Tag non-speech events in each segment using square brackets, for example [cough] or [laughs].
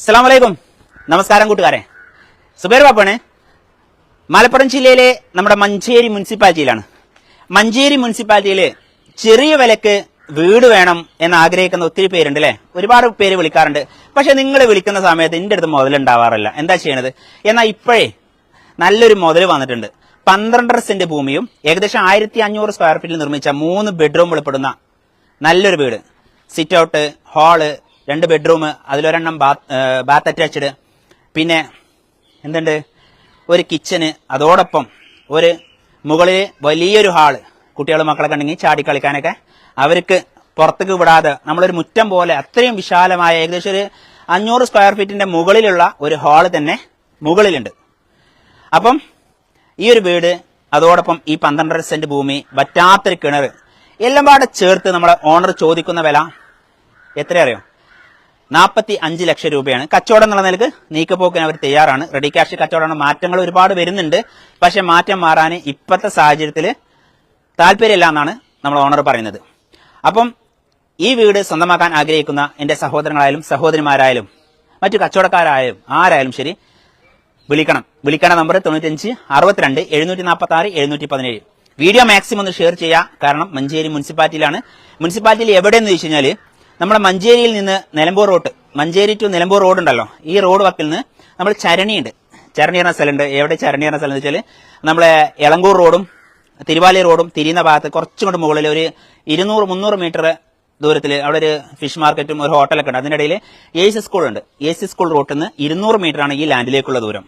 അസ്സാം വലൈക്കും നമസ്കാരം കൂട്ടുകാരെ. സുബേർ ബാപ്പാണ് മലപ്പുറം ജില്ലയിലെ നമ്മുടെ മഞ്ചേരി മുനിസിപ്പാലിറ്റിയിലാണ്. മഞ്ചേരി മുനിസിപ്പാലിറ്റിയിൽ ചെറിയ വിലക്ക് വീട് വേണം എന്ന് ആഗ്രഹിക്കുന്ന ഒത്തിരി പേരുണ്ട് അല്ലേ ഒരുപാട് പേര് വിളിക്കാറുണ്ട്. പക്ഷെ നിങ്ങൾ വിളിക്കുന്ന സമയത്ത് എന്റെ അടുത്ത് മുതലുണ്ടാവാറില്ല. എന്താ ചെയ്യണത്? എന്നാൽ ഇപ്പോഴേ നല്ലൊരു മുതൽ വന്നിട്ടുണ്ട്. പന്ത്രണ്ടര സെന്റ് ഭൂമിയും ഏകദേശം ആയിരത്തി അഞ്ഞൂറ് സ്ക്വയർ ഫീറ്റിൽ നിർമ്മിച്ച മൂന്ന് ബെഡ്റൂം ഉൾപ്പെടുന്ന നല്ലൊരു വീട്. സിറ്റ് ഔട്ട് ഹാൾ രണ്ട് ബെഡ്റൂം അതിലൊരെണ്ണം ബാത്ത് അറ്റാച്ച്ഡ് പിന്നെ എന്തുണ്ട്? ഒരു കിച്ചന് അതോടൊപ്പം ഒരു മുകളിൽ വലിയൊരു ഹാൾ കുട്ടികളും മക്കളൊക്കെ ഉണ്ടെങ്കിൽ ചാടി കളിക്കാനൊക്കെ. അവർക്ക് പുറത്തേക്ക് വിടാതെ നമ്മളൊരു മുറ്റം പോലെ അത്രയും വിശാലമായ ഏകദേശം ഒരു അഞ്ഞൂറ് സ്ക്വയർ ഫീറ്റിന്റെ മുകളിലുള്ള ഒരു ഹാൾ തന്നെ മുകളിലുണ്ട്. അപ്പം ഈ ഒരു വീട് അതോടൊപ്പം ഈ പന്ത്രണ്ടര സെന്റ് ഭൂമി വറ്റാത്തൊരു കിണർ എല്ലാം പാടെ ചേർത്ത് നമ്മളെ ഓണർ ചോദിക്കുന്ന വില എത്ര അറിയോ? നാൽപ്പത്തി അഞ്ച് ലക്ഷം രൂപയാണ്. കച്ചവടം എന്നുള്ള നിലയ്ക്ക് നീക്കപ്പോക്കിന് അവർ തയ്യാറാണ്. റെഡി ക്യാഷ് കച്ചവടമാണ് മാറ്റങ്ങൾ ഒരുപാട് വരുന്നുണ്ട്. പക്ഷെ മാറ്റം മാറാൻ ഇപ്പോഴത്തെ സാഹചര്യത്തിൽ താല്പര്യമില്ല എന്നാണ് നമ്മൾ ഓണർ പറയുന്നത്. അപ്പം ഈ വീട് സ്വന്തമാക്കാൻ ആഗ്രഹിക്കുന്ന എന്റെ സഹോദരങ്ങളായാലും സഹോദരിമാരായാലും മറ്റു കച്ചവടക്കാരായാലും ആരായാലും ശരി വിളിക്കണം. വിളിക്കണ നമ്പർ തൊണ്ണൂറ്റഞ്ച് അറുപത്തിരണ്ട് എഴുന്നൂറ്റി നാൽപ്പത്തി ആറ് എഴുന്നൂറ്റി പതിനേഴ് വീഡിയോ മാക്സിമം ഒന്ന് ഷെയർ ചെയ്യുക. കാരണം മഞ്ചേരി മുനിസിപ്പാലിറ്റിയിലാണ്. മുനിസിപ്പാലിറ്റിയിൽ എവിടെയെന്ന് ചോദിച്ചു കഴിഞ്ഞാൽ നമ്മുടെ മഞ്ചേരിയിൽ നിന്ന് Nilambur road Manjeri to Nilambur road ഉണ്ടല്ലോ. ഈ റോഡ് വക്കിൽ നിന്ന് നമ്മൾ ചരണിയുണ്ട്. ചരണി പറഞ്ഞ സ്ഥലമുണ്ട്. എവിടെ ചരണി പറഞ്ഞ സ്ഥലം എന്ന് വെച്ചാൽ നമ്മളെ എളങ്കൂർ റോഡും തിരുവാലി റോഡും തിരിയുന്ന ഭാഗത്ത് കുറച്ചും കൂടെ മുകളിൽ ഒരു ഇരുന്നൂറ് മുന്നൂറ് മീറ്റർ ദൂരത്തിൽ അവിടെ ഒരു ഫിഷ് മാർക്കറ്റും ഒരു ഹോട്ടലൊക്കെ ഉണ്ട്. അതിനിടയിൽ എ സി സ്കൂൾ ഉണ്ട്. എ സി സ്കൂൾ റോട്ടിൽ നിന്ന് ഇരുന്നൂറ് ആണ് ഈ ലാൻഡിലേക്കുള്ള ദൂരം.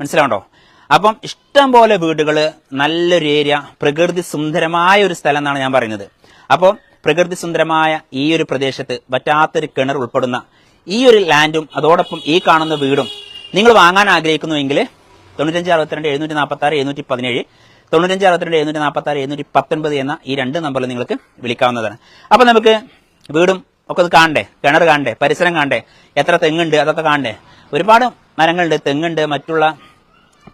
മനസ്സിലാവണ്ടോ? അപ്പം ഇഷ്ടംപോലെ വീടുകൾ നല്ലൊരു ഏരിയ പ്രകൃതി സുന്ദരമായ ഒരു സ്ഥലം എന്നാണ് ഞാൻ പറയുന്നത്. അപ്പോൾ പ്രകൃതി സുന്ദരമായ ഈ ഒരു പ്രദേശത്ത് വറ്റാത്തൊരു കിണർ ഉൾപ്പെടുന്ന ഈ ഒരു ലാൻഡും അതോടൊപ്പം ഈ കാണുന്ന വീടും നിങ്ങൾ വാങ്ങാൻ ആഗ്രഹിക്കുന്നുവെങ്കിൽ തൊണ്ണൂറ്റഞ്ച് അറുപത്തിരണ്ട് എഴുന്നൂറ്റി നാൽപ്പത്തി ആറ് എഴുന്നൂറ്റി പതിനേഴ് തൊണ്ണൂറ്റഞ്ച് അറുപത്തിരണ്ട് എഴുന്നൂറ്റി നാൽപ്പത്തി ആറ് എഴുന്നൂറ്റി പത്തൊൻപത് എന്ന ഈ രണ്ട് നമ്പറിൽ നിങ്ങൾക്ക് വിളിക്കാവുന്നതാണ്. അപ്പം നമുക്ക് വീടും ഒക്കെ അത് കാണണ്ടേ? കിണർ കാണണ്ടേ? പരിസരം കാണണ്ടേ? എത്ര തെങ്ങുണ്ട്? അതൊക്കെ കാണണ്ടേ? ഒരുപാട് മരങ്ങളുണ്ട് തെങ്ങുണ്ട് മറ്റുള്ള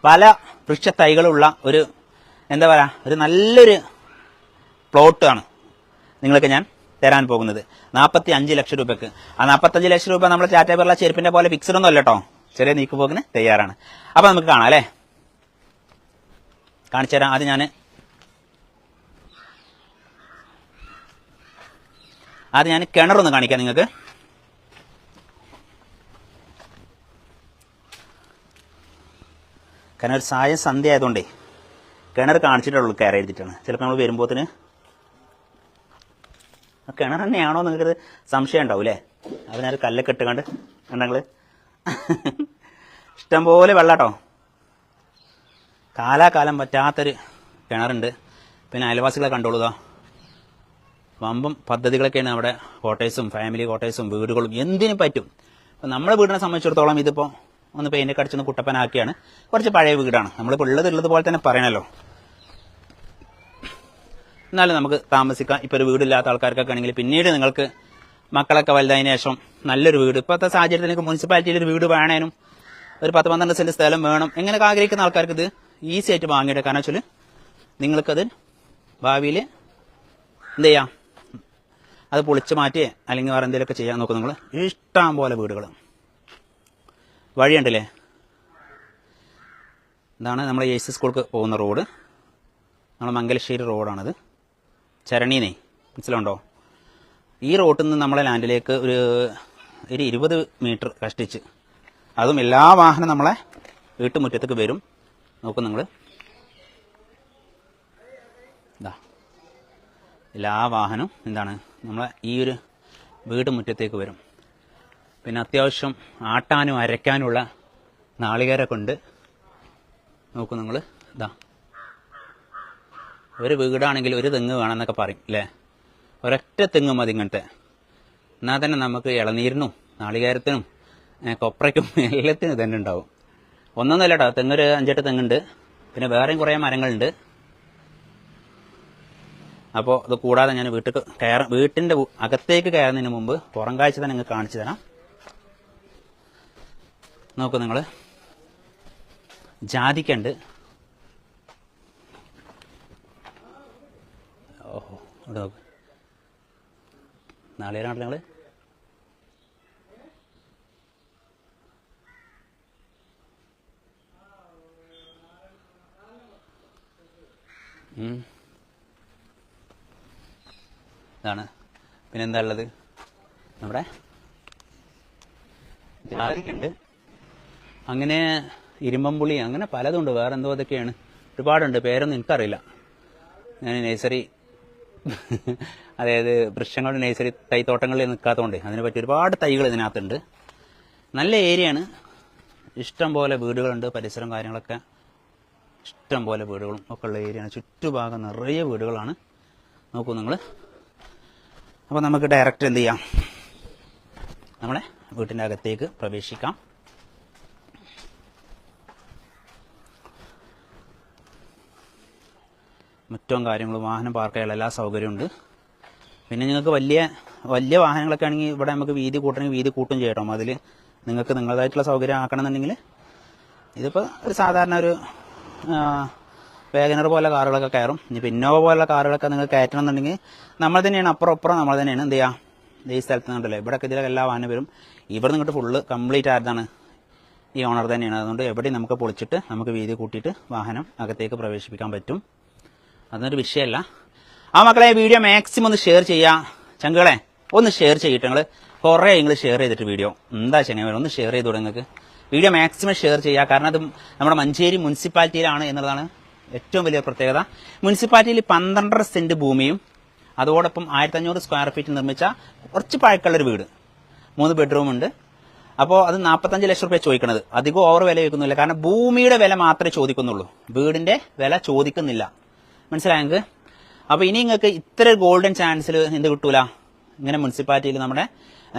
പല വൃക്ഷത്തൈകളുള്ള ഒരു എന്താ പറയുക ഒരു നല്ലൊരു പ്ലോട്ടാണ്. നിങ്ങൾക്ക് ഞാൻ തരാൻ പോകുന്നത്. നാൽപ്പത്തി അഞ്ച് ലക്ഷം രൂപയ്ക്ക് ആ നാൽപ്പത്തഞ്ച് ലക്ഷം രൂപ നമ്മൾ ടാറ്റ ബിർള ചെരുപ്പിന്റെ പോലെ ഫിക്സഡ് ഒന്നും അല്ല കേട്ടോ ചെറിയ നീക്കുപോക്കിന് തയ്യാറാണ്. അപ്പൊ നമുക്ക് കാണാം അല്ലേ? കാണിച്ചു തരാം. ആദ്യം ഞാൻ ആദ്യം ഞാൻ കിണറൊന്ന് കാണിക്കാം നിങ്ങൾക്ക്. കാരണം ഒരു സായം സന്ധ്യ ആയതുകൊണ്ടേ കിണർ കാണിച്ചിട്ടുള്ളൂ കയറി എഴുതിയിട്ടാണ്. ചിലപ്പോൾ നമ്മൾ വരുമ്പോത്തിന് കിണർ തന്നെയാണോ നിങ്ങൾക്ക് സംശയം ഉണ്ടാവും അല്ലേ അതിനൊരു കല്ലൊക്കെ ഇട്ടുകൊണ്ട് കണ്ടങ്ങൾ? ഇഷ്ടംപോലെ വെള്ളാട്ടോ. കാലാകാലം പറ്റാത്തൊരു കിണറുണ്ട്. പിന്നെ അയൽവാസികളെ കണ്ടോളൂ വമ്പം പദ്ധതികളൊക്കെയാണ് അവിടെ കോട്ടേഴ്സും ഫാമിലി കോട്ടേഴ്സും വീടുകളും എന്തിനും പറ്റും. അപ്പം നമ്മുടെ വീടിനെ സംബന്ധിച്ചിടത്തോളം ഇതിപ്പോൾ ഒന്ന് പെയിന്റൊക്കെ അടിച്ചൊന്ന് കുട്ടപ്പനാക്കിയാണ്. കുറച്ച് പഴയ വീടാണ്. നമ്മളിപ്പോൾ ഉള്ളത് ഉള്ളത് പോലെ തന്നെ പറയണല്ലോ. എന്നാലും നമുക്ക് താമസിക്കാം. ഇപ്പോൾ ഒരു വീടില്ലാത്ത ആൾക്കാർക്കൊക്കെ ആണെങ്കിൽ പിന്നീട് നിങ്ങൾക്ക് മക്കളൊക്കെ വലുതായതിനു ശേഷം നല്ലൊരു വീട്. ഇപ്പോഴത്തെ സാഹചര്യത്തിൽ നിങ്ങൾക്ക് മുനിസിപ്പാലിറ്റിയിൽ ഒരു വീട് വേണേനും ഒരു പത്ത് പന്ത്രണ്ട് സെന്റ് സ്ഥലം വേണം. എങ്ങനെയൊക്കെ ആഗ്രഹിക്കുന്ന ആൾക്കാർക്ക് ഇത് ഈസി ആയിട്ട് വാങ്ങിയിട്ട് കാരണം വെച്ചാൽ നിങ്ങൾക്കത് ഭാവിയിൽ എന്ത് ചെയ്യാം? അത് പൊളിച്ച് മാറ്റിയേ അല്ലെങ്കിൽ വേറെ എന്തെങ്കിലുമൊക്കെ ചെയ്യാൻ നോക്കും നിങ്ങൾ. ഇഷ്ടം പോലെ വീടുകൾ. വഴിയുണ്ടല്ലേ? ഇതാണ് നമ്മൾ എ സി സ്കൂൾക്ക് പോകുന്ന റോഡ്. നമ്മൾ മംഗലശ്ശേരി റോഡാണിത്. ചരണീനേ. മനസ്സിലുണ്ടോ? ഈ റോട്ടിൽ നിന്ന് നമ്മളെ ലാൻഡിലേക്ക് ഒരു ഒരു ഇരുപത് മീറ്റർ കഷ്ടിച്ച് അതും എല്ലാ വാഹനം നമ്മളെ വീട്ടുമുറ്റത്തേക്ക് വരും. നോക്കും നിങ്ങൾ ഇതാ എല്ലാ വാഹനവും എന്താണ്? നമ്മളെ ഈ ഒരു വീട് മുറ്റത്തേക്ക് വരും. പിന്നെ അത്യാവശ്യം ആട്ടാനും അരയ്ക്കാനുമുള്ള നാളികേരൊക്കെ ഉണ്ട്. നോക്കൂ നിങ്ങൾ ഇതാ ഒരു വീടാണെങ്കിൽ ഒരു തെങ്ങ് വേണമെന്നൊക്കെ പറയും അല്ലേ? ഒരൊറ്റ തെങ്ങ് മതി ഇങ്ങനത്തെ. എന്നാൽ തന്നെ നമുക്ക് ഇളനീരിനും നാളികേരത്തിനും കൊപ്രയ്ക്കും [laughs] എല്ലാത്തിനും ഇതന്നെ ഉണ്ടാവും. ഒന്നൊന്നുമല്ല കേട്ടോ തെങ്ങൊരു അഞ്ചെട്ട് തെങ്ങുണ്ട്. പിന്നെ വേറെയും കുറേ മരങ്ങളുണ്ട്. അപ്പോൾ അത് കൂടാതെ ഞാൻ വീട്ടിൽ കയറ വീട്ടിന്റെ അകത്തേക്ക് കയറുന്നതിന് മുമ്പ് പുറം കാഴ്ച തന്നെ നിങ്ങൾക്ക് കാണിച്ചു തരാം. നോക്കൂ നിങ്ങൾ ജാതിക്കുണ്ട് ഓഹോ ഇവിടെ നോക്ക്. നാളികേരാണല്ലോ ഞങ്ങൾ ഇതാണ്. പിന്നെന്താ ഉള്ളത്? നമ്മുടെ ജാതിക്കുണ്ട് അങ്ങനെ ഇരുമ്പമ്പുളി അങ്ങനെ പലതുണ്ട്. വേറെന്തോ അതൊക്കെയാണ് ഒരുപാടുണ്ട്. പേരൊന്നും എനിക്കറിയില്ല. ഞാൻ നഴ്സറി അതായത് വൃക്ഷങ്ങളുടെ നേഴ്സറി തൈത്തോട്ടങ്ങളിൽ നിൽക്കാത്തതുകൊണ്ട് അതിനെ പറ്റി ഒരുപാട് തൈകൾ ഇതിനകത്തുണ്ട്. നല്ല ഏരിയയാണ് ഇഷ്ടം പോലെ വീടുകളുണ്ട്. പരിസരം കാര്യങ്ങളൊക്കെ ഇഷ്ടം പോലെ വീടുകളും ഒക്കെ ഉള്ള ഏരിയയാണ് ചുറ്റുഭാഗം നിറയെ വീടുകളാണ്. നോക്കൂ നിങ്ങൾ അപ്പോൾ നമുക്ക് ഡയറക്റ്റ് എന്ത് ചെയ്യാം? നമ്മളെ വീട്ടിന്റെ അകത്തേക്ക് പ്രവേശിക്കാം. മുറ്റവും കാര്യങ്ങളും വാഹനം പാർക്ക് ചെയ്യാനുള്ള എല്ലാ സൗകര്യമുണ്ട് പിന്നെ നിങ്ങൾക്ക് വലിയ വലിയ വാഹനങ്ങളൊക്കെ ആണെങ്കിൽ ഇവിടെ നമുക്ക് വീതി കൂട്ടണമെങ്കിൽ വീതി കൂട്ടും ചെയ്യട്ടോ. അതിൽ നിങ്ങൾക്ക് നിങ്ങളതായിട്ടുള്ള സൗകര്യം ആക്കണമെന്നുണ്ടെങ്കിൽ ഇതിപ്പോൾ ഒരു സാധാരണ ഒരു വേഗനർ പോലെ കാറുകളൊക്കെ കയറും. ഇനിയിപ്പോൾ ഇന്നോവ പോലുള്ള കാറുകളൊക്കെ നിങ്ങൾ കയറ്റണം എന്നുണ്ടെങ്കിൽ നമ്മൾ തന്നെയാണ് അപ്പുറം അപ്പുറം നമ്മൾ തന്നെയാണ്. എന്ത് ചെയ്യുക ഈ സ്ഥലത്ത് നിന്നുണ്ടല്ലോ. ഇവിടെയൊക്കെ ഇതിലൊക്കെ എല്ലാ വാഹനം വരും. ഇവിടെ നിന്നിട്ട് ഫുള്ള് കംപ്ലീറ്റ് ആയതാണ് ഈ ഓണർ തന്നെയാണ്. അതുകൊണ്ട് എവിടെയും നമുക്ക് പൊളിച്ചിട്ട് നമുക്ക് വീതി കൂട്ടിയിട്ട് വാഹനം അകത്തേക്ക് പ്രവേശിപ്പിക്കാൻ പറ്റും. അതൊരു വിഷയമല്ല. ആ മക്കളെ വീഡിയോ മാക്സിമം ഒന്ന് ഷെയർ ചെയ്യാം. ചങ്കുകളെ ഒന്ന് ഷെയർ ചെയ്തിട്ട് നിങ്ങൾ കുറേ നിങ്ങൾ ഷെയർ ചെയ്തിട്ട് വീഡിയോ എന്താ ചെങ്ങനെ ഒന്ന് ഷെയർ ചെയ്തു നിങ്ങൾക്ക്. വീഡിയോ മാക്സിമം ഷെയർ ചെയ്യുക കാരണം അത് നമ്മുടെ മഞ്ചേരി മുനിസിപ്പാലിറ്റിയിലാണ് എന്നുള്ളതാണ് ഏറ്റവും വലിയ പ്രത്യേകത. മുനിസിപ്പാലിറ്റിയിൽ പന്ത്രണ്ടര സെന്റ് ഭൂമിയും അതോടൊപ്പം ആയിരത്തി അഞ്ഞൂറ് സ്ക്വയർ ഫീറ്റ് നിർമ്മിച്ച കുറച്ച് പഴക്കമുള്ളൊരു വീട്. മൂന്ന് ബെഡ്റൂം ഉണ്ട്. അപ്പോൾ അത് നാൽപ്പത്തഞ്ച് ലക്ഷം റുപ്യ ചോദിക്കണത്. അധികം ഓവർ വില ചോദിക്കുന്നില്ല. കാരണം ഭൂമിയുടെ വില മാത്രമേ ചോദിക്കുന്നുള്ളൂ. വീടിന്റെ വില ചോദിക്കുന്നില്ല. മനസ്സിലായെങ്കിൽ? അപ്പോൾ ഇനി നിങ്ങൾക്ക് ഇത്ര ഗോൾഡൻ ചാൻസിൽ എന്ത് കിട്ടൂല? ഇങ്ങനെ മുനിസിപ്പാലിറ്റിയിൽ നമ്മുടെ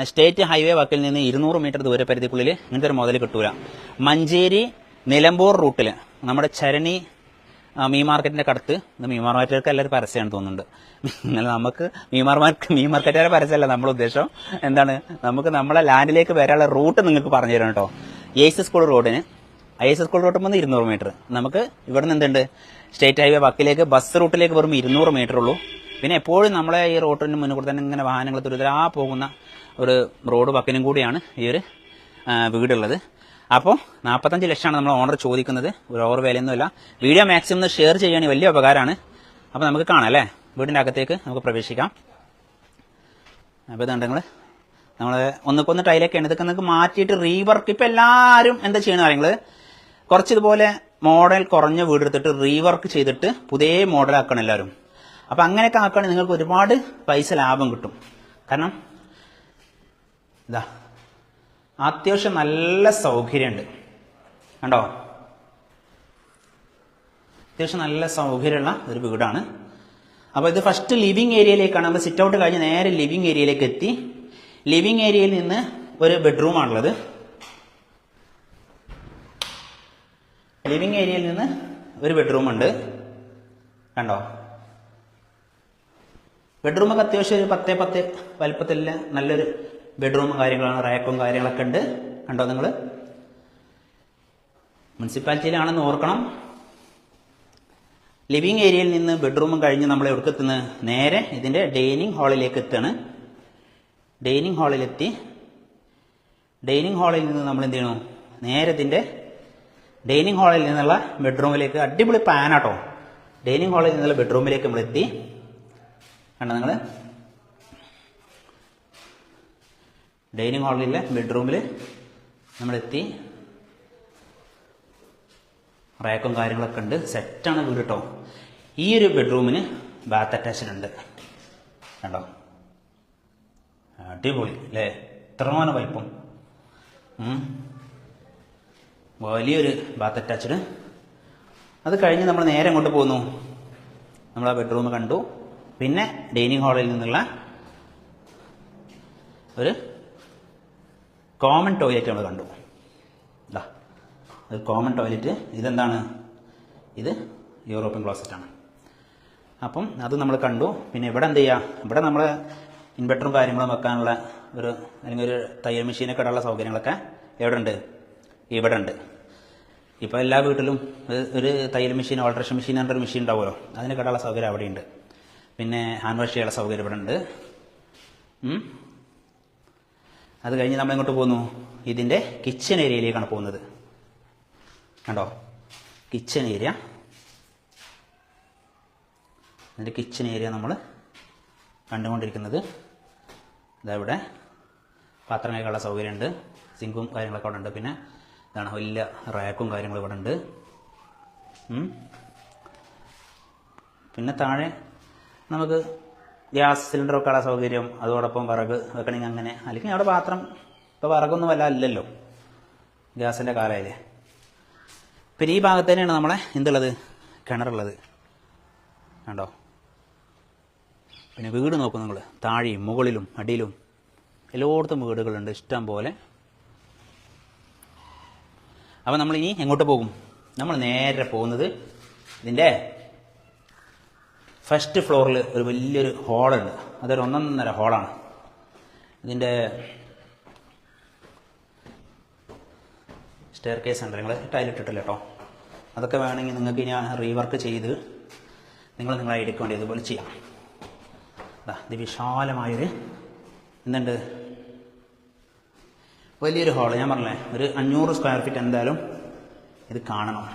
സ്റ്റേറ്റ് ഹൈവേ വക്കിൽ നിന്ന് ഇരുന്നൂറ് മീറ്റർ ദൂരപരിധിക്കുള്ളിൽ ഇങ്ങനത്തെ ഒരു മുതൽ കിട്ടൂല. മഞ്ചേരി നിലമ്പൂർ റൂട്ടിൽ നമ്മുടെ ചരണി മീൻ മാർക്കറ്റിന്റെ കടത്ത്. മീൻ മാർക്കറ്റുകാർക്ക് എല്ലാവരും പരസ്യമാണ് തോന്നുന്നുണ്ട്. എന്നാൽ നമുക്ക് മീൻ മാർക്ക് മീൻ മാർക്കറ്റുകാരെ പരസ്യമല്ല നമ്മുടെ ഉദ്ദേശം. എന്താണ്? നമുക്ക് നമ്മളെ ലാൻഡിലേക്ക് വരാനുള്ള റൂട്ട് നിങ്ങൾക്ക് പറഞ്ഞു തരണം കേട്ടോ എയ്സ് സ്കൂൾ റോഡിന് ഐ എസ് സ്കൂൾ റൂട്ട് വന്ന് ഇരുന്നൂറ് മീറ്റർ. നമുക്ക് ഇവിടെ നിന്ന് എന്തുണ്ട്? സ്റ്റേറ്റ് ഹൈവേ വക്കിലേക്ക് ബസ് റൂട്ടിലേക്ക് വെറും ഇരുന്നൂറ് മീറ്റർ ഉള്ളൂ. പിന്നെ എപ്പോഴും നമ്മളെ ഈ റോട്ടിന് മുന്നിൽ കൂടെ തന്നെ ഇങ്ങനെ വാഹനങ്ങൾ തുരിതരാ പോകുന്ന ഒരു റോഡ് വക്കിനും കൂടിയാണ് ഈ ഒരു വീടുള്ളത്. അപ്പോൾ നാൽപ്പത്തഞ്ച് ലക്ഷമാണ് നമ്മൾ ഓണർ ചോദിക്കുന്നത്. ഒരു ഓവർ വിലയൊന്നുമില്ല വീഡിയോ മാക്സിമം ഷെയർ ചെയ്യുകയാണെങ്കിൽ വലിയ ഉപകാരമാണ്. അപ്പോൾ നമുക്ക് കാണാം അല്ലേ? വീടിന്റെ അകത്തേക്ക് നമുക്ക് പ്രവേശിക്കാം. അപ്പോൾ ഇതുണ്ട് നിങ്ങൾ നമ്മൾ ടൈലൊക്കെ ടൈലൊക്കെയാണ് ഇതൊക്കെ നിങ്ങൾക്ക് മാറ്റിയിട്ട് റീവർക്ക് ഇപ്പം എല്ലാവരും എന്താ ചെയ്യണമെന്ന് കാര്യങ്ങൾ കുറച്ച് ഇതുപോലെ മോഡൽ കുറഞ്ഞ വീടെടുത്തിട്ട് റീവർക്ക് ചെയ്തിട്ട് പുതിയ മോഡൽ ആക്കണം എല്ലാവരും. അപ്പം അങ്ങനെയൊക്കെ ആക്കുകയാണെങ്കിൽ നിങ്ങൾക്ക് ഒരുപാട് പൈസ ലാഭം കിട്ടും. കാരണം ഇതാ അത്യാവശ്യം നല്ല സൗകര്യമുണ്ട്. കണ്ടോ? അത്യാവശ്യം നല്ല സൗകര്യമുള്ള ഒരു വീടാണ്. അപ്പോൾ ഇത് ഫസ്റ്റ് ലിവിങ് ഏരിയയിലേക്കാണ് നമ്മൾ സിറ്റ് ഔട്ട് കഴിഞ്ഞ് നേരെ ലിവിങ് ഏരിയയിലേക്ക് എത്തി. ലിവിങ് ഏരിയയിൽ നിന്ന് ഒരു ബെഡ്റൂമാണുള്ളത് ലിവിങ് ഏരിയയിൽ നിന്ന് ഒരു ബെഡ്റൂം ഉണ്ട് കണ്ടോ? ബെഡ്റൂമൊക്കെ അത്യാവശ്യം ഒരു പത്തേ പത്ത് വലുപ്പത്തിലുള്ള നല്ലൊരു ബെഡ്റൂമും കാര്യങ്ങളാണ് റാക്കും കാര്യങ്ങളൊക്കെ ഉണ്ട്. കണ്ടോ നിങ്ങൾ മുനിസിപ്പാലിറ്റിയിലാണെന്ന് ഓർക്കണം. ലിവിങ് ഏരിയയിൽ നിന്ന് ബെഡ്റൂമും കഴിഞ്ഞ് നമ്മൾ എവിടെ നേരെ ഇതിന്റെ ഡൈനിങ് ഹാളിലേക്ക് എത്തുകയാണ്. ഡൈനിങ് ഹാളിലെത്തി. ഡൈനിങ് ഹാളിൽ നിന്ന് നമ്മൾ എന്ത് ചെയ്യണു? നേരെ ഇതിന്റെ ഡൈനിങ് ഹാളിൽ നിന്നുള്ള ബെഡ്റൂമിലേക്ക് അടിപൊളി പാനാട്ടോ ഡൈനിങ് ഹാളിൽ നിന്നുള്ള ബെഡ്റൂമിലേക്ക് നമ്മൾ എത്തി. കണ്ടോ നിങ്ങൾ ഡൈനിങ് ഹാളിലെ ബെഡ്റൂമിൽ നമ്മളെത്തി റാക്കും കാര്യങ്ങളൊക്കെ ഉണ്ട്. സെറ്റാണ് വീട് കേട്ടോ ഈ ഒരു ബെഡ്റൂമിന് ബാത്ത് അറ്റാച്ച്ഡ് ഉണ്ട്. കണ്ടോ? അടിപൊളി അല്ലേ? ഇത്രമാനം വലിപ്പം. വലിയൊരു ബാത്ത് അറ്റാച്ച്ഡ് അത് കഴിഞ്ഞ് നമ്മൾ നേരെ അങ്ങോട്ട് പോന്നു നമ്മൾ ആ ബെഡ്റൂം കണ്ടു. പിന്നെ ഡൈനിങ് ഹാളിൽ നിന്നുള്ള ഒരു കോമൺ ടോയ്ലറ്റ് നമ്മൾ കണ്ടു. ഇതാ ഒരു കോമൺ ടോയ്ലറ്റ് ഇതെന്താണ്? ഇത് യൂറോപ്യൻ ക്ലോസറ്റ് ആണ്. അപ്പം അത് നമ്മൾ കണ്ടു. പിന്നെ ഇവിടെ എന്ത് ചെയ്യുക ഇവിടെ നമ്മൾ ഇൻവെർട്ടറും കാര്യങ്ങളും വെക്കാനുള്ള ഒരു അല്ലെങ്കിൽ ഒരു തയ്യൽ മെഷീനൊക്കെ ഇടാനുള്ള സൗകര്യങ്ങളൊക്കെ എവിടെ ഉണ്ട് ഇവിടെ ഉണ്ട് ഇപ്പോൾ എല്ലാ വീട്ടിലും ഒരു- തയ്യൽ മെഷീൻ ഓൾട്രേഷൻ മെഷീൻ എന്നൊരു മെഷീൻ ഉണ്ടാവുമല്ലോ. അതിന് ഇടാനുള്ള സൗകര്യം അവിടെയുണ്ട്. പിന്നെ ഹാൻഡ് വാഷ് ചെയ്യാനുള്ള സൗകര്യം ഇവിടെ ഉണ്ട് അത് കഴിഞ്ഞ് നമ്മൾ എങ്ങോട്ട് പോകുന്നു ഇതിന്റെ കിച്ചൺ ഏരിയയിലേക്കാണ് പോകുന്നത്. കണ്ടോ? കിച്ചൺ ഏരിയ ഇതിന്റെ കിച്ചൺ ഏരിയ നമ്മൾ കണ്ടുകൊണ്ടിരിക്കുന്നത്. ഇതാ ഇവിടെ. പാത്രം കഴിക്കാനുള്ള സൗകര്യമുണ്ട്. സിങ്കും കാര്യങ്ങളൊക്കെ അവിടെ ഉണ്ട് പിന്നെ ഇതാണ്. വലിയ റാക്കും കാര്യങ്ങളും ഇവിടെ ഉണ്ട്. പിന്നെ താഴെ നമുക്ക് ഗ്യാസ് സിലിണ്ടർ വെക്കാനുള്ള സൗകര്യം അതോടൊപ്പം വിറക് വെക്കണമെങ്കിൽ അങ്ങനെ. അല്ലെങ്കിൽ അവിടെ പാത്രം ഇപ്പോൾ വിറകൊന്നും വല്ല അല്ലല്ലോ ഗ്യാസിന്റെ കാലമായില്ലേ പിന്നെ ഈ ഭാഗത്ത് തന്നെയാണ് നമ്മളെ എന്തുള്ളത്? കിണറുള്ളത്. കണ്ടോ? പിന്നെ വീട് നോക്കും നിങ്ങൾ. താഴെയും മുകളിലും അടിയിലും എല്ലായിടത്തും വീടുകളുണ്ട്. ഇഷ്ടം പോലെ അപ്പം നമ്മൾ ഇനി എങ്ങോട്ട് പോകും? നമ്മൾ നേരെ പോകുന്നത് ഇതിന്റെ ഫസ്റ്റ് ഫ്ലോറിൽ ഒരു വലിയൊരു ഹോളുണ്ട് അതൊരു ഒന്നൊന്നര ഹോളാണ് ഇതിന്റെ സ്റ്റെയർ കേസ് ഉണ്ട്. നിങ്ങൾ ടൈലിട്ടിട്ടില്ല കേട്ടോ അതൊക്കെ വേണമെങ്കിൽ നിങ്ങൾക്ക് ഞാൻ റീവർക്ക് ചെയ്ത് നിങ്ങൾ നിങ്ങളെ എടുക്കേണ്ടി ഇതുപോലെ ചെയ്യാം. ഇത് വിശാലമായൊരു എന്തുണ്ട് വലിയൊരു ഹോൾ ഞാൻ പറഞ്ഞേ ഒരു അഞ്ഞൂറ് സ്ക്വയർ ഫീറ്റ് എന്തായാലും ഇത് കാണണം.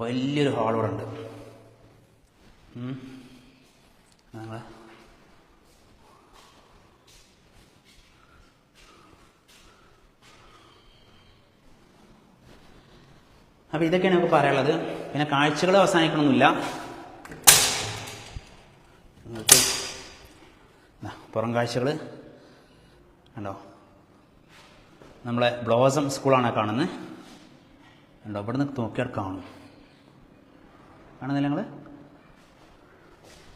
വലിയൊരു ഹാൾ ഇവിടെ ഉണ്ട്. നിങ്ങൾ അപ്പോൾ ഇതൊക്കെയാണ് നമുക്ക് പറയാനുള്ളത്. പിന്നെ കാഴ്ചകൾ അവസാനിക്കണമെന്നില്ല നിങ്ങൾക്ക് പുറം കാഴ്ചകൾ കണ്ടോ? നമ്മളെ ബ്ലോസം സ്കൂളാണ് കാണുന്നത് ഉണ്ടോ ഇവിടെ നിന്ന് നോക്കിയാൽ കാണും. കാണുന്നില്ല നിങ്ങൾ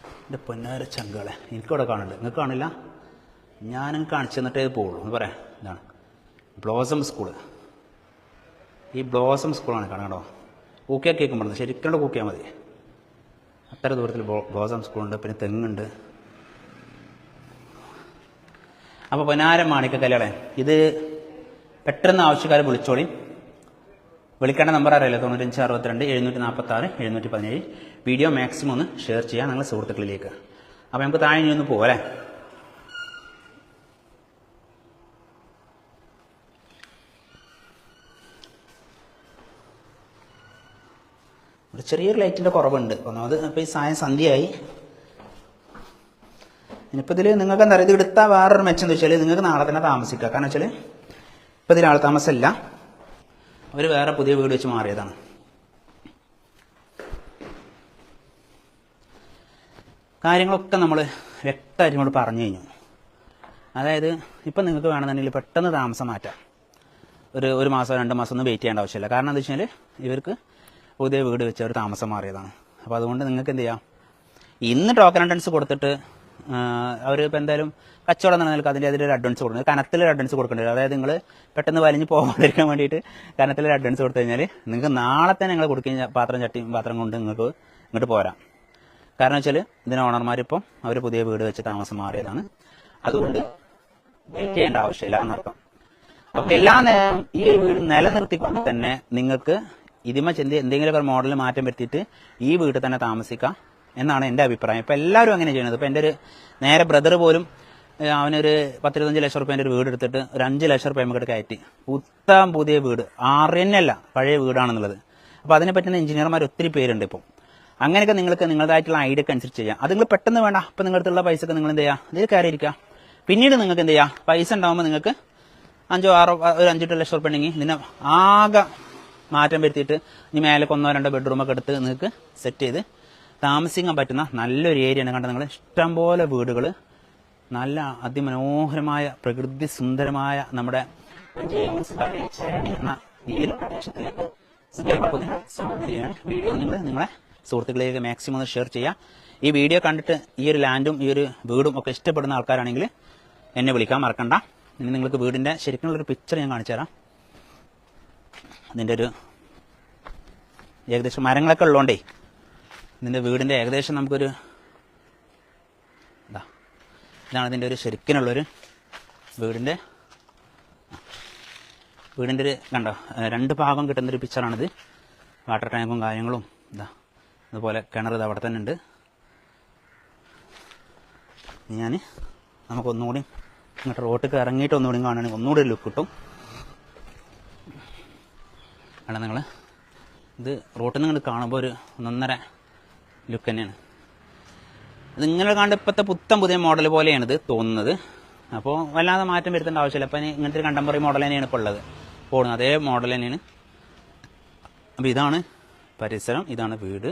എന്റെ പൊന്നാര ചങ്കളെ എനിക്കവിടെ കാണില്ല നിങ്ങൾക്ക് കാണില്ല? ഞാനും കാണിച്ചു തന്നിട്ടേ പോവുള്ളൂ. എന്ന് പറയാം. ഇതാണ്. Blossom school. ഈ ബ്ലോസം സ്കൂളാണ് കാണുക കേട്ടോ കൂക്കിയാൽ കേൾക്കും പറഞ്ഞത് ശരിക്കും കൂക്കിയാൽ മതി. അത്ര ദൂരത്തിൽ ബ്ലോസം സ്കൂളുണ്ട് പിന്നെ തെങ്ങുണ്ട്. അപ്പോൾ പൊന്നാരം മാണിക്ക കല്യാണം ഇത് പെട്ടെന്ന് ആവശ്യക്കാരെ വിളിച്ചോളി. വിളിക്കേണ്ട നമ്പർ അറിയില്ല. തൊണ്ണൂറ്റഞ്ച് അറുപത്തിരണ്ട് എഴുന്നൂറ്റി നാൽപ്പത്തി ആറ് എഴുന്നൂറ്റി പതിനേഴ് വീഡിയോ മാക്സിമം ഒന്ന് ഷെയർ ചെയ്യാം നിങ്ങളുടെ സുഹൃത്തുക്കളിലേക്ക്. അപ്പോൾ നമുക്ക് താഴെ ഇനി ഒന്ന് പോകാം ഒരു ചെറിയൊരു ലൈറ്റിന്റെ കുറവുണ്ട്. ഒന്നാമത് അപ്പോൾ ഈ സായം സന്ധ്യയായി. ഇനിയിപ്പോൾ ഇതിൽ നിങ്ങൾക്ക് എന്താ പറയുക ഇത് എടുത്താൽ വേറൊരു മെച്ചം എന്താ വെച്ചാൽ നിങ്ങൾക്ക് നാളെ തന്നെ താമസിക്കാം. കാരണം വെച്ചാൽ ഇപ്പോൾ ഇതിൽ ആൾ താമസമില്ല. അവർ വേറെ പുതിയ വീട് വെച്ച് മാറിയതാണ്. കാര്യങ്ങളൊക്കെ നമ്മൾ വ്യക്തമായിട്ട് ഇങ്ങോട്ട് പറഞ്ഞു കഴിഞ്ഞു. അതായത് ഇപ്പം നിങ്ങൾക്ക് വേണമെന്നുണ്ടെങ്കിൽ പെട്ടെന്ന് താമസം മാറ്റാം. ഒരു ഒരു മാസം രണ്ട് മാസം ഒന്നും വെയിറ്റ് ചെയ്യേണ്ട ആവശ്യമില്ല. കാരണം എന്താ വെച്ചാൽ ഇവർക്ക് പുതിയ വീട് വെച്ച് അവർ താമസം മാറിയതാണ്. അപ്പോൾ അതുകൊണ്ട് നിങ്ങൾക്ക് എന്ത് ചെയ്യാം? ഇന്ന് ടോക്കൺ അറ്റൻഡൻസ് കൊടുത്തിട്ട് അവർ ഇപ്പോൾ എന്തായാലും കച്ചവടം നിലയ്ക്ക് അതിന്റെ അതിലൊരു അഡ്വാൻസ് കൊടുക്കുന്നത് കനത്തിലൊരു അഡ്വാൻസ് കൊടുക്കേണ്ടി? വരും അതായത് നിങ്ങൾ പെട്ടെന്ന് വലിഞ്ഞ് പോകാതിരിക്കാൻ വേണ്ടിയിട്ട് കനത്തിലൊരു അഡ്വാൻസ് കൊടുത്തു കഴിഞ്ഞാൽ നിങ്ങൾക്ക് നാളെ തന്നെ നിങ്ങൾ കൊടുക്കുന്ന പാത്രം ചട്ടിയും പാത്രം കൊണ്ട് നിങ്ങൾക്ക് ഇങ്ങോട്ട് പോരാം. കാരണം വെച്ചാൽ ഇതിന് ഓണർമാരിപ്പം അവർ പുതിയ വീട് വെച്ച് താമസം മാറിയതാണ്. അതുകൊണ്ട് വെയിറ്റ് ചെയ്യേണ്ട ആവശ്യമില്ല എന്നർത്ഥം. അപ്പം എല്ലാ നേരം ഈ ഒരു വീട് നിലനിർത്തിക്കൊണ്ട് തന്നെ നിങ്ങൾക്ക് ഇതിമ ചെന്തി എന്തെങ്കിലും ഒരു മോഡൽ മാറ്റം വരുത്തിയിട്ട് ഈ വീട്ടിൽ തന്നെ താമസിക്കാം. എന്നാണ് എന്റെ അഭിപ്രായം. ഇപ്പൊ എല്ലാവരും അങ്ങനെ ചെയ്യുന്നത്. ഇപ്പൊ എന്റെ ഒരു നേരെ ബ്രദർ പോലും അവനൊരു പത്തിരുപത്തഞ്ച് ലക്ഷം റുപ്യേന്റെ ഒരു വീട് എടുത്തിട്ട് ഒരു അഞ്ച് ലക്ഷം റുപ്യ നമുക്ക് കയറ്റി. പുത്താൻ പുതിയ വീട്. ആറ് തന്നെയല്ല പഴയ വീടാണെന്നുള്ളത്. അപ്പോൾ അതിനെ പറ്റുന്ന എഞ്ചിനീയർമാർ ഒത്തിരി പേരുണ്ട് ഇപ്പോൾ അങ്ങനെയൊക്കെ നിങ്ങൾക്ക് നിങ്ങളുടേതായിട്ടുള്ള ഐഡിയ അനുസരിച്ച് ചെയ്യാം. അത് നിങ്ങൾ പെട്ടെന്ന് വേണ്ട. അപ്പം നിങ്ങളുടെ പൈസക്ക് നിങ്ങൾ എന്ത് ചെയ്യുക ഇതിൽ കയറിയിരിക്കുക പിന്നീട് നിങ്ങൾക്ക് എന്ത് ചെയ്യുക പൈസ ഉണ്ടാകുമ്പോൾ നിങ്ങൾക്ക് അഞ്ചോ ആറോ ഒരു അഞ്ചെട്ട് ലക്ഷം റുപ്യ ഉണ്ടെങ്കിൽ ഇതിനെ ആകെ മാറ്റം വരുത്തിയിട്ട് ഇനി മേലേക്ക് ഒന്നോ രണ്ടോ ബെഡ്റൂമൊക്കെ എടുത്ത് നിങ്ങൾക്ക് സെറ്റ് ചെയ്ത് താമസിക്കാൻ പറ്റുന്ന നല്ലൊരു ഏരിയയാണ് കണ്ടത് നിങ്ങൾ ഇഷ്ടംപോലെ വീടുകൾ നല്ല അതിമനോഹരമായ പ്രകൃതി സുന്ദരമായ നമ്മുടെ നിങ്ങളെ സുഹൃത്തുക്കളിലേക്ക് മാക്സിമം ഒന്ന് ഷെയർ ചെയ്യുക ഈ വീഡിയോ കണ്ടിട്ട് ഈ ഒരു ലാൻഡും ഈ ഒരു വീടും ഒക്കെ ഇഷ്ടപ്പെടുന്ന ആൾക്കാരാണെങ്കിൽ എന്നെ വിളിക്കാൻ മറക്കണ്ട. ഇനി നിങ്ങൾക്ക് വീടിന്റെ ശരിക്കുള്ളൊരു പിക്ചർ ഞാൻ കാണിച്ചു തരാം. അതിന്റെ ഒരു ഏകദേശം മരങ്ങളൊക്കെ ഉള്ളതുകൊണ്ടേ ഇതിന്റെ വീടിന്റെ ഏകദേശം നമുക്കൊരു ഇതാ ഇതാണ് ഇതിന്റെ ഒരു ശരിക്കിനുള്ളൊരു വീടിന്റെ വീടിന്റെ ഒരു കണ്ടോ രണ്ട് ഭാഗം കിട്ടുന്നൊരു പിക്ചറാണിത് വാട്ടർ ടാങ്കും കാര്യങ്ങളും ഇതാ അതുപോലെ കിണർ ഇത് അവിടെ തന്നെ ഉണ്ട്. ഞാൻ നമുക്കൊന്നുകൂടി ഇങ്ങോട്ട് റോട്ടിൽ ഇറങ്ങിയിട്ട് ഒന്നുകൂടി കാണുകയാണെങ്കിൽ ഒന്നുകൂടി ലുക്ക് കിട്ടും. അല്ല നിങ്ങൾ ഇത് റോട്ടിൽ നിന്ന് ഇങ്ങോട്ട് കാണുമ്പോൾ ഒരു ഒന്നൊന്നര ലുക്ക് തന്നെയാണ്. നിങ്ങൾ കണ്ട ഇപ്പോഴത്തെ പുത്തൻ പുതിയ മോഡൽ പോലെയാണ് ഇത് തോന്നുന്നത്. അപ്പോൾ വല്ലാതെ മാറ്റം വരുത്തേണ്ട ആവശ്യമില്ല. അപ്പം ഇങ്ങനത്തെ ഒരു കണ്ടംപററി മോഡൽ തന്നെയാണ് ഇപ്പോൾ ഉള്ളത്. പോകുന്നത് അതേ മോഡൽ തന്നെയാണ്. അപ്പോൾ ഇതാണ് പരിസരം ഇതാണ് വീട്.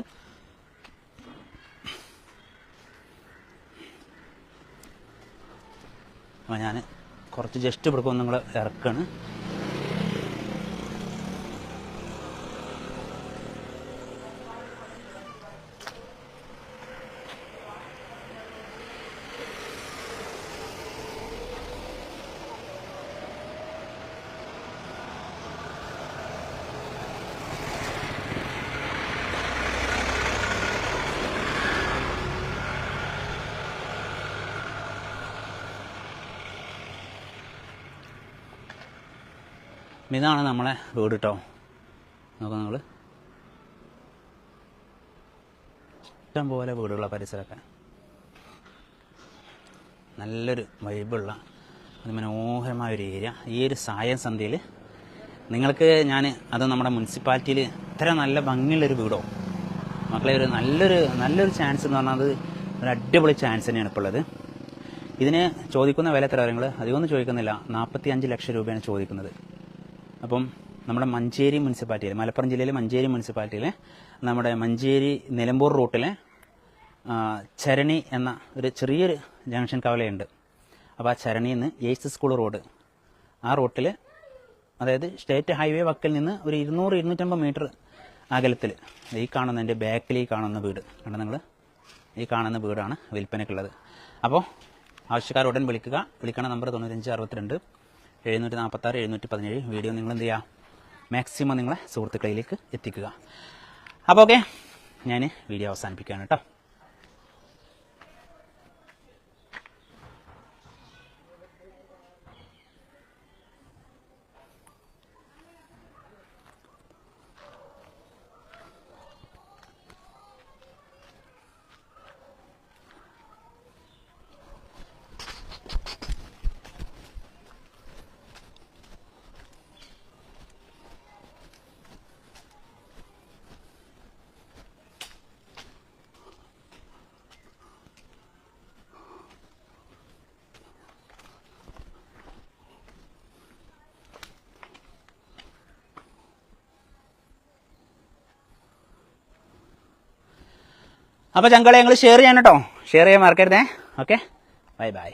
അപ്പോൾ ഞാൻ കുറച്ച് ജസ്റ്റ് ഇവിടെ നിങ്ങൾ ഇറക്കാണ്. ഇതാണ് നമ്മളെ വീട് കേട്ടോ നോക്കാം നിങ്ങൾ ഇഷ്ടം പോലെ വീടുള്ള പരിസരമൊക്കെ. നല്ലൊരു വൈബുള്ള അതിമനോഹരമായ ഒരു ഏരിയ ഈ ഒരു സായം സന്ധ്യയിൽ നിങ്ങൾക്ക് ഞാൻ അത് നമ്മുടെ മുനിസിപ്പാലിറ്റിയിൽ ഇത്ര നല്ല ഭംഗിയുള്ളൊരു വീടോ മക്കളെ ഒരു നല്ലൊരു നല്ലൊരു ചാൻസ് എന്ന് പറഞ്ഞാൽ അത് ഒരു അടിപൊളി ചാൻസ് തന്നെയാണ് ഇപ്പോൾ ഉള്ളത്. ഇതിന് ചോദിക്കുന്ന വില എത്ര കാര്യങ്ങൾ അധികമൊന്നും ചോദിക്കുന്നില്ല. നാൽപ്പത്തി അഞ്ച് ലക്ഷം രൂപയാണ് ചോദിക്കുന്നത്. അപ്പം നമ്മുടെ മഞ്ചേരി മുനിസിപ്പാലിറ്റിയിൽ മലപ്പുറം ജില്ലയിലെ മഞ്ചേരി മുനിസിപ്പാലിറ്റിയിലെ നമ്മുടെ മഞ്ചേരി നിലമ്പൂർ റൂട്ടിലെ ചരണി എന്ന ഒരു ചെറിയൊരു ജംഗ്ഷൻ കവലയുണ്ട്. അപ്പോൾ ആ ചരണിയിൽ നിന്ന് എയ്സ് സ്കൂൾ റോഡ്. ആ റൂട്ടിൽ അതായത് സ്റ്റേറ്റ് ഹൈവേ വക്കിൽ നിന്ന് ഒരു ഇരുന്നൂറ് ഇരുന്നൂറ്റമ്പത് മീറ്റർ അകലത്തിൽ ഈ കാണുന്ന എന്റെ ബാക്കിൽ ഈ കാണുന്ന വീട്. കണ്ട നിങ്ങൾ ഈ കാണുന്ന വീടാണ് വിൽപ്പനയ്ക്കുള്ളത്. അപ്പോൾ ആവശ്യക്കാർ ഉടൻ വിളിക്കുക. വിളിക്കണ നമ്പർ തൊണ്ണൂറ്റഞ്ച് അറുപത്തിരണ്ട് എഴുന്നൂറ്റി നാൽപ്പത്താറ് എഴുന്നൂറ്റി പതിനേഴ് വീഡിയോ നിങ്ങൾ എന്ത് ചെയ്യുക മാക്സിമം നിങ്ങളെ സുഹൃത്തുക്കളിലേക്ക് എത്തിക്കുക. അപ്പോൾ ഓക്കെ ഞാൻ വീഡിയോ അവസാനിപ്പിക്കുകയാണ് കേട്ടോ അപ്പോൾ ചങ്കളെ ഞങ്ങൾ ഷെയർ ചെയ്യണം കേട്ടോ. ഷെയർ ചെയ്യാൻ മറക്കരുതേ. Okay bye bye